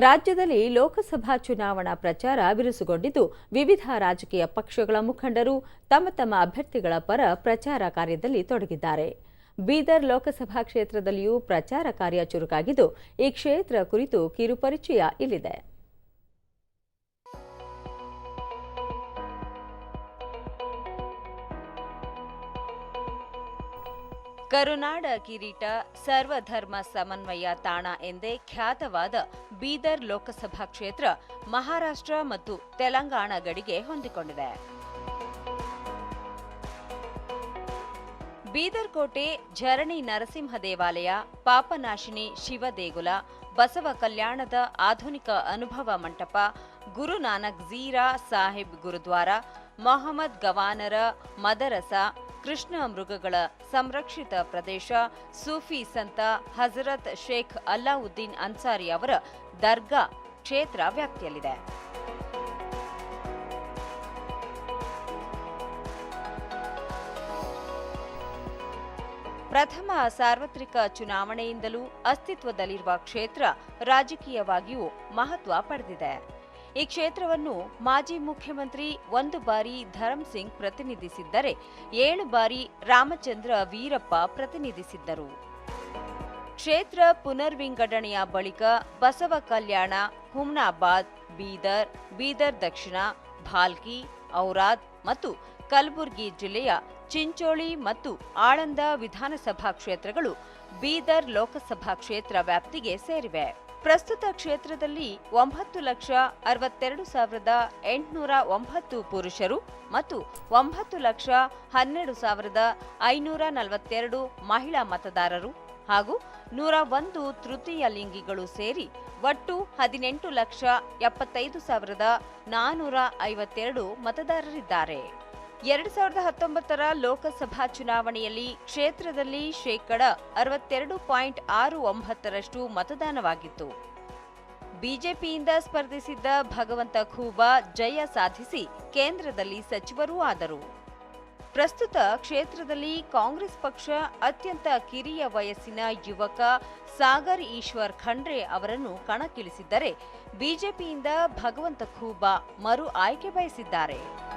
ರಾಜ್ಯದಲ್ಲಿ ಲೋಕಸಭಾ ಚುನಾವಣಾ ಪ್ರಚಾರ ಬಿರುಸುಗೊಂಡಿದ್ದು, ವಿವಿಧ ರಾಜಕೀಯ ಪಕ್ಷಗಳ ಮುಖಂಡರು ತಮ್ಮ ತಮ್ಮ ಅಭ್ಯರ್ಥಿಗಳ ಪರ ಪ್ರಚಾರ ಕಾರ್ಯದಲ್ಲಿ ತೊಡಗಿದ್ದಾರೆ. ಬೀದರ್ ಲೋಕಸಭಾ ಕ್ಷೇತ್ರದಲ್ಲಿಯೂ ಪ್ರಚಾರ ಕಾರ್ಯ ಚುರುಕಾಗಿದ್ದು, ಈ ಕ್ಷೇತ್ರ ಕುರಿತು ಕಿರುಪರಿಚಯ ಇಲ್ಲಿದೆ. ಕರುನಾಡ ಕಿರೀಟ ಸರ್ವಧರ್ಮ ಸಮನ್ವಯ ತಾಣ ಎಂದೇ ಖ್ಯಾತವಾದ ಬೀದರ್ ಲೋಕಸಭಾ ಕ್ಷೇತ್ರ ಮಹಾರಾಷ್ಟ್ರ ಮತ್ತು ತೆಲಂಗಾಣ ಗಡಿಗೆ ಹೊಂದಿಕೊಂಡಿದೆ. ಬೀದರ್ ಕೋಟೆ ಝರಣಿ ನರಸಿಂಹ ದೇವಾಲಯ, ಪಾಪನಾಶಿನಿ ಶಿವ ದೇಗುಲ, ಬಸವ ಕಲ್ಯಾಣದ ಆಧುನಿಕ ಅನುಭವ ಮಂಟಪ, ಗುರುನಾನಕ್ ಜೀರಾ ಸಾಹಿಬ್ ಗುರುದ್ವಾರ, ಮೊಹಮ್ಮದ್ ಗವಾನರ ಮದರಸ ಕೃಷ್ಣ ಮೃಗಗಳ ಸಂರಕ್ಷಿತ ಪ್ರದೇಶ, ಸೂಫಿ ಸಂತ ಹಜರತ್ ಶೇಖ್ ಅಲ್ಲಾವುದ್ದೀನ್ ಅನ್ಸಾರಿ ಅವರ ದರ್ಗಾ ಕ್ಷೇತ್ರ ವ್ಯಾಪ್ತಿಯಲ್ಲಿದೆ. ಪ್ರಥಮ ಸಾರ್ವತ್ರಿಕ ಚುನಾವಣೆಯಿಂದಲೂ ಅಸ್ತಿತ್ವದಲ್ಲಿರುವ ಕ್ಷೇತ್ರ ರಾಜಕೀಯವಾಗಿಯೂ ಮಹತ್ವ ಪಡೆದಿದೆ. ಈ ಕ್ಷೇತ್ರವನ್ನು ಮಾಜಿ ಮುಖ್ಯಮಂತ್ರಿ ಒಂದು ಬಾರಿ ಧರಂ ಸಿಂಗ್ ಪ್ರತಿನಿಧಿಸಿದ್ದರೆ ಏಳು ಬಾರಿ ರಾಮಚಂದ್ರ ವೀರಪ್ಪ ಪ್ರತಿನಿಧಿಸಿದ್ದರು. ಕ್ಷೇತ್ರ ಪುನರ್ವಿಂಗಡಣೆಯ ಬಳಿಕ ಬಸವ ಕಲ್ಯಾಣ, ಹುಮ್ನಾಬಾದ್, ಬೀದರ್ ಬೀದರ್ ದಕ್ಷಿಣ, ಭಾಲ್ಕಿ, ಔರಾದ್ ಮತ್ತು ಕಲಬುರಗಿ ಜಿಲ್ಲೆಯ ಚಿಂಚೋಳಿ ಮತ್ತು ಆಳಂದ ವಿಧಾನಸಭಾ ಕ್ಷೇತ್ರಗಳು ಬೀದರ್ ಲೋಕಸಭಾ ಕ್ಷೇತ್ರ ವ್ಯಾಪ್ತಿಗೆ ಸೇರಿವೆ. ಪ್ರಸ್ತುತ ಕ್ಷೇತ್ರದಲ್ಲಿ ಒಂಬತ್ತು ಲಕ್ಷ ಅರವತ್ತೆರಡು ಸಾವಿರದ ಎಂಟುನೂರ ಒಂಬತ್ತು ಪುರುಷರು ಮತ್ತು ಒಂಬತ್ತು ಲಕ್ಷ ಹನ್ನೆರಡು ಸಾವಿರದ ಐನೂರ ನಲವತ್ತೆರಡು ಮಹಿಳಾ ಮತದಾರರು ಹಾಗೂ ನೂರ ಒಂದು ತೃತೀಯ ಲಿಂಗಿಗಳು ಸೇರಿ ಒಟ್ಟು ಹದಿನೆಂಟು ಲಕ್ಷ ಎಪ್ಪತ್ತೈದು ಸಾವಿರದ ನಾನೂರ ಐವತ್ತೆರಡು ಮತದಾರರಿದ್ದಾರೆ. ಎರಡು ಸಾವಿರದ ಹತ್ತೊಂಬತ್ತರ ಲೋಕಸಭಾ ಚುನಾವಣೆಯಲ್ಲಿ ಕ್ಷೇತ್ರದಲ್ಲಿ ಶೇಕಡ ಅರವತ್ತೆರಡು ಪಾಯಿಂಟ್ ಆರು ಒಂಬತ್ತರಷ್ಟು ಮತದಾನವಾಗಿತ್ತು. ಬಿಜೆಪಿಯಿಂದ ಸ್ಪರ್ಧಿಸಿದ್ದ ಭಗವಂತ ಖೂಬಾ ಜಯ ಸಾಧಿಸಿ ಕೇಂದ್ರದಲ್ಲಿ ಸಚಿವರೂ ಆದರು. ಪ್ರಸ್ತುತ ಕ್ಷೇತ್ರದಲ್ಲಿ ಕಾಂಗ್ರೆಸ್ ಪಕ್ಷ ಅತ್ಯಂತ ಕಿರಿಯ ವಯಸ್ಸಿನ ಯುವಕ ಸಾಗರ್ ಈಶ್ವರ್ ಖಂಡ್ರೆ ಅವರನ್ನು ಕಣಕ್ಕಿಳಿಸಿದ್ದರೆ ಬಿಜೆಪಿಯಿಂದ ಭಗವಂತ ಖೂಬಾ ಮರು ಆಯ್ಕೆ ಬಯಸಿದ್ದಾರೆ.